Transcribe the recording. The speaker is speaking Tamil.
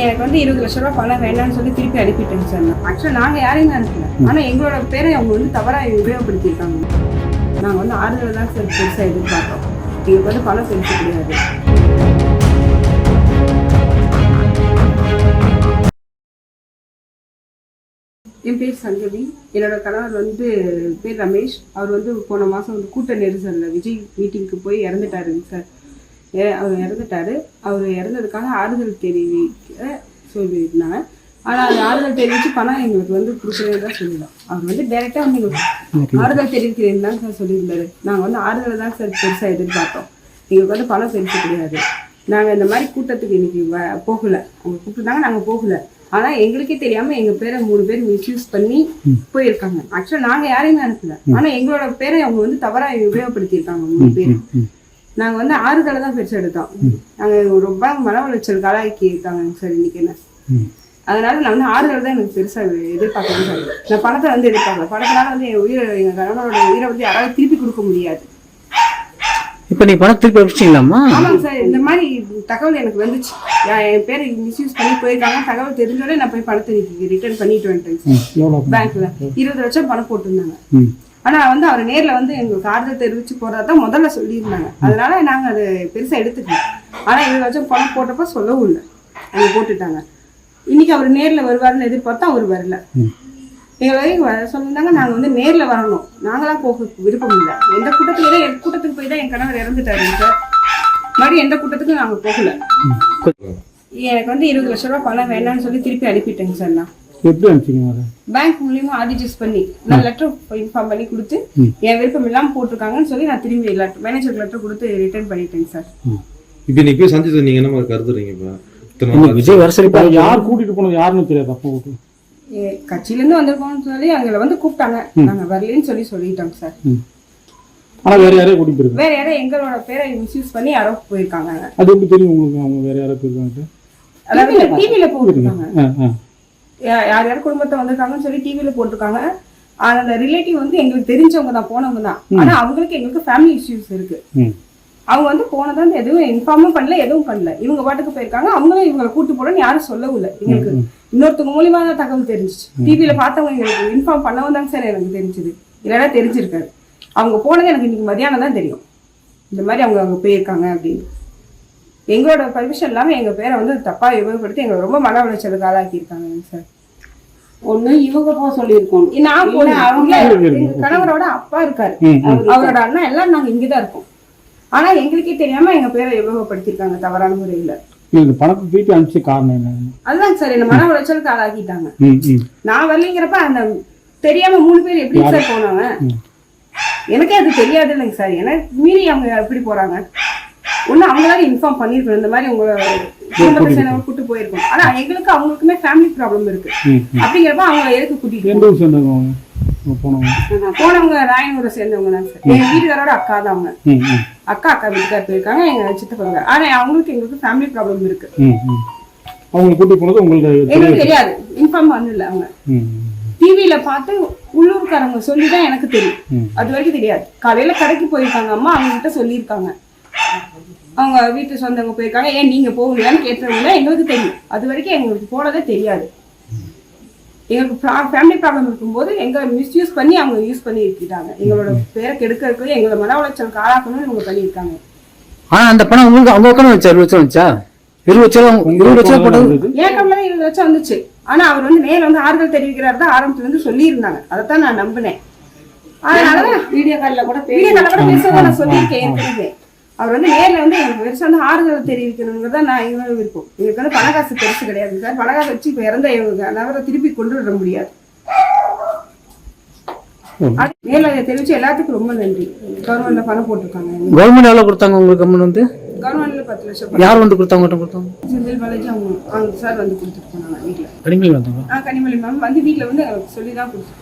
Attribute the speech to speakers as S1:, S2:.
S1: எனக்கு வந்து இருபது லட்ச ரூபா பணம் வேண்டாம்னு சொல்லி திருப்பி அனுப்பிட்டேங்க சார் ஆக்சுவலாக நாங்கள் யாரையும் அனுப்பல. ஆனால் எங்களோட பேரை அவங்க வந்து தவறாக உபயோகப்படுத்தியிருக்காங்க. நாங்கள் வந்து ஆறுதல் தான் சார் பெருசாக எதிர்பார்த்தோம். எங்களுக்கு வந்து பணம் பெருசு கிடையாது. என் பேர் சங்கவி. என்னோட கணவர் வந்து பேர் ரமேஷ். அவர் வந்து போன மாதம் வந்து கூட்ட நெரிசலில் விஜய் மீட்டிங்க்கு போய் இறந்துட்டாருங்க சார். அவர் இறந்துட்டாரு. அவர் இறந்ததுக்காக ஆறுதல் தெரிவிக்க சொல்லியிருந்தாங்க. ஆனால் அது ஆறுதல் தெரிவித்து பணம் எங்களுக்கு வந்து கொடுக்குறேன்னு தான் சொல்லிடலாம் அவர் வந்து டைரெக்டாக வந்து எங்களுக்கு ஆறுதல் தெரிவிக்கிறேன்னு தான் சார் சொல்லியிருந்தாரு. நாங்கள் வந்து ஆறுதல் தான் சார் பெருசாக எதிர்பார்த்தோம். எங்களுக்கு வந்து பணம் பெருசு கிடையாது. நாங்கள் இந்த மாதிரி கூட்டத்துக்கு இன்னைக்கு போகல. அவங்க கூப்பிட்டுருந்தாங்க நாங்கள் போகல. ஆனால் எங்களுக்கே தெரியாமல் எங்கள் பேரை மூணு பேர் மிஸ்யூஸ் பண்ணி போயிருக்காங்க. ஆக்சுவலாக நாங்கள் யாரையுமே அனுப்பல. ஆனால் எங்களோட பேரை அவங்க வந்து தவறாக உபயோகப்படுத்தியிருக்காங்க மூணு பேர். நாங்கள் வந்து ஆறுதலை தான் பெருசு எடுத்தோம். நாங்கள் ரொம்ப மன உளைச்சல் காலாக்கி இருக்காங்க சார் இன்னைக்கு என்ன? அதனால நான் வந்து ஆறுதல் தான் எனக்கு பெருசா எதிர்பார்க்கணும் சார் நான் பணத்தை வந்து எதிர்பார்க்கல. பணத்தினால வந்து என் உயிரை எங்க கணவனோட உயிரை வந்து யாராவது திருப்பி கொடுக்க முடியாது.
S2: இப்போ நீ பணம் திருப்பி அனுப்பிச்சிங்களாம்மா
S1: ஆமாங்க சார் இந்த மாதிரி தகவல் எனக்கு வந்துச்சு. என் பேரை மிஸ்யூஸ் பண்ணி போயிருக்காங்க. தகவல் தெரிஞ்சோடனே நான் போய் பணத்தை ரிட்டர்ன் பண்ணிட்டு வந்துட்டேன் பேங்க்ல இருபது லட்சம் பணம் போட்டிருந்தாங்க.
S3: ம்
S1: ஆனா வந்து அவர் நேர்ல வந்து எங்களுக்கு ஆறுதல் தெரிவிச்சு போறதா தான் முதல்ல சொல்லியிருந்தாங்க. அதனால நாங்க அதை பெருசா எடுத்துக்கல. ஆனா இருபது லட்சம் பணம் போட்டப்ப சொல்லவும் இல்லை. அவங்க போட்டுட்டாங்க. இன்னைக்கு அவர் நேர்ல வருவாருன்னு எதிர்பார்த்தா அவர் வரல. எங்களை வரைக்கும் வர சொல்லியிருந்தாங்க நாங்க வந்து நேர்ல வரணும். நாங்களா போக விருப்பம் இல்லை. எந்த கூட்டத்துக்கு எந்த கூட்டத்துக்கு போய் தான் என் கணவர் இறந்துட்டாரு சார் மறுபடியும் எந்த கூட்டத்துக்கும் நாங்க போகல. எனக்கு வந்து இருபது லட்ச ரூபா பணம் வேண்டாம்னு சொல்லி திருப்பி அனுப்பிட்டேங்க சார் நான்.
S3: எப்படி அனுப்பிச்சிங்க
S1: பேங்க் மூலியமா ஆடிஜஸ் பண்ணி நான் லெட்டர் இன்ஃபார்ம் பண்ணி கொடுத்து என் விருப்பம் இல்லாம போட்டிருக்காங்கன்னு சொல்லி நான் திரும்பி லெட்டர் மேனேஜர் லெட்டர் கொடுத்து ரிட்டர்ன் பண்ணிட்டேங்க சார்.
S4: இப்போ இன்னைக்கு போய் சந்திச்சது நீங்க என்ன கருதுறீங்க இப்போ?
S2: விஜய் வர சொல்லி
S3: இப்போ யார் கூட்டிட்டு போனது யாருன்னு தெரியாது அப்போ உங்களுக்கு.
S1: ஏ, கட்சியில இருந்து வந்திருக்கோம்னு சொல்லி அவங்கள வந்து கூப்பிட்டாங்க. நாங்க வரலன்னு சொல்லி சொல்லிட்டோங்க சார்.
S3: ம். ஆனா வேற யாரையும் கூட்டிட்டு போயிருக்காங்க.
S1: வேற யாரோ எங்களோட பேரை மிஸ்யூஸ் பண்ணி யாரோ போயிருக்காங்க
S3: அது எப்படி தெரியும் உங்களுக்கு அவங்க வேற யாராவது போயிருக்காங்க?
S1: அதாவது டிவியில யா- யார் யார் குடும்பத்தை வந்திருக்காங்கன்னு சொல்லி டிவியில போட்டிருக்காங்க. ஆனா அந்த ரிலேட்டிவ் வந்து எங்களுக்கு தெரிஞ்சவங்க தான் போனவங்க தான். ஆனா அவங்களுக்கு எங்களுக்கு ஃபேமிலி இஷ்யூஸ் இருக்கு. அவங்க வந்து போனதா எதுவும் இன்ஃபார்மும் பண்ணல எதுவும் பண்ணல. இவங்க பாட்டுக்கு போயிருக்காங்க அவங்களும் இவங்களை கூட்டு போறோம்னு யாரும் சொல்லவும் இல்லை எங்களுக்கு இன்னொருத்தவங்க மூலியமா தான் தகவல் தெரிஞ்சிச்சு. டிவியில பார்த்தவங்க எங்களுக்கு இன்ஃபார்ம் பண்ணவும் தாங்க சார் எனக்கு தெரிஞ்சது. இல்லைன்னா தெரிஞ்சிருக்காரு அவங்க போனது எனக்கு இன்னைக்கு மதியானம் தான் தெரியும். இந்த மாதிரி அவங்க அங்க போயிருக்காங்க அப்படின்னு. எங்களோட பர்மிஷன் இல்லாம எங்க பேரை வந்து தப்பா உபயோகப்படுத்தி எங்களை ரொம்ப மன உளைச்சலுக்கு ஆளாக்கி இருக்காங்க சார்.
S5: ஒண்ணு இவங்க போக சொல்லியிருக்கோம்.
S1: நான் போல அவங்க கணவரோட அப்பா இருக்காரு. அவரோட அண்ணா எல்லாம் நாங்க இங்கதான் இருக்கோம். ஆனா எங்களுக்கே தெரியாம எங்க பேரை உபயோகப்படுத்திருக்காங்க தவறான முறையில.
S3: இந்த பணத்தை திருப்பி அனுப்பிச்ச காரணம் என்ன?
S1: அதுதான் சார் என்ன மன உளைச்சலுக்கு ஆளாக்கிட்டாங்க. நான் வரலைங்கிறப்ப அந்த தெரியாம மூணு பேர் எப்படி சார் போனாங்க? எனக்கே அது தெரியாது இல்லைங்க சார். எனக்கு மீறி அவங்க எப்படி போறாங்க. ஒண்ணு அவங்களால இன்ஃபார்ம் பண்ணிருக்கணும். இந்த மாதிரி சேர்ந்தவங்க கூட்டு போயிருக்கோம் ஆனா எங்களுக்கு அவங்களுக்குமே ஃபேமிலி ப்ராப்ளம் இருக்கு. அப்படிங்கிறப்ப அவங்கள எதுக்கு கூட்டிட்டு
S3: அவங்க அவங்க போனவங்க?
S1: ராயனூரை சேர்ந்தவங்க தான் சார். எங்க வீட்டுக்காரோட அக்கா தான் அவங்க. அக்கா அக்கா வீட்டுக்கார் போயிருக்காங்க எங்க சித்தப்பங்க ஆனா அவங்களுக்கு எங்களுக்கு ஃபேமிலி ப்ராப்ளம் இருக்கு.
S3: அவங்களை கூட்டிட்டு போனது உங்களுக்கு
S1: எங்களுக்கு தெரியாது. இன்ஃபார்ம் பண்ணல அவங்க. டிவியில பார்த்து உள்ளூர்காரங்க சொல்லி தான் எனக்கு தெரியும். அது வரைக்கும் தெரியாது. காலையில கடைக்கு போயிருக்காங்க அம்மா அவங்க கிட்ட சொல்லியிருக்காங்க. அவங்க வீட்டு சொந்தவங்க போயிருக்காங்க. ஏன் நீங்க போகலையான்னு கேட்டவங்க எங்களுக்கு தெரியும். அது வரைக்கும் எங்களுக்கு போனதே தெரியாது. எங்களுக்கு ஃபேமிலி ப்ராப்ளம் இருக்கும்போது எங்க மிஸ்யூஸ் பண்ணி அவங்க யூஸ் பண்ணி இருக்கிட்டாங்க எங்களோட பேரை கெடுக்கிறதுக்கு எங்களை மன உளைச்சலுக்கு ஆளாக்கணும்னு இவங்க பண்ணியிருக்காங்க.
S2: ஆனா அந்த பணம் உங்களுக்கு அவங்க உட்காந்து வச்சா இருபது லட்சம் வச்சா இருபது லட்சம் இருபது லட்சம் போட்டது
S1: ஏன் இருபது லட்சம் வந்துச்சு? ஆனா அவர் வந்து நேர்ல வந்து ஆறுதல் தெரிவிக்கிறார் தான் ஆரம்பத்துல இருந்து சொல்லியிருந்தாங்க. அதைத்தான் நான் நம்பினேன். அதனாலதான்
S5: வீடியோ கால்ல கூட பேசி
S1: வீடியோ கால்ல கூட பேசுறத நான் சொல்லியிருக்கேன் அவர் வந்து நேர்ல வந்து எனக்கு பெருசா வந்து ஆறுதல் தெரிவிக்கணுங்கிறத நான் எங்களோட விருப்பம். எங்களுக்கு வந்து பணக்காசு பெருசு கிடையாது. சார் பணக்காசு வச்சு இப்ப இறந்த இவங்க நகரை திருப்பி கொண்டு வர முடியாது நேர்ல தெரிவிச்சு எல்லாத்துக்கும் ரொம்ப நன்றி. கவர்மெண்ட்ல பணம் போட்டிருக்காங்க.
S2: கவர்மெண்ட் எவ்வளவு கொடுத்தாங்க உங்களுக்கு கம்மன் வந்து?
S1: கவர்மெண்ட்ல பத்து லட்சம்
S2: யார் வந்து கொடுத்தாங்க கொடுத்தாங்க?
S1: செந்தில் பாலாஜி அவங்க அவங்க சார் வந்து கொடுத்துட்டு போனாங்க வீட்டுல
S2: கடிமையில் வந்தாங்க
S1: ஆ கனிமொழி மேம் வந்து வீட்டுல வந்து சொல்லி தான் கொடுத்துட்டு போனாங்க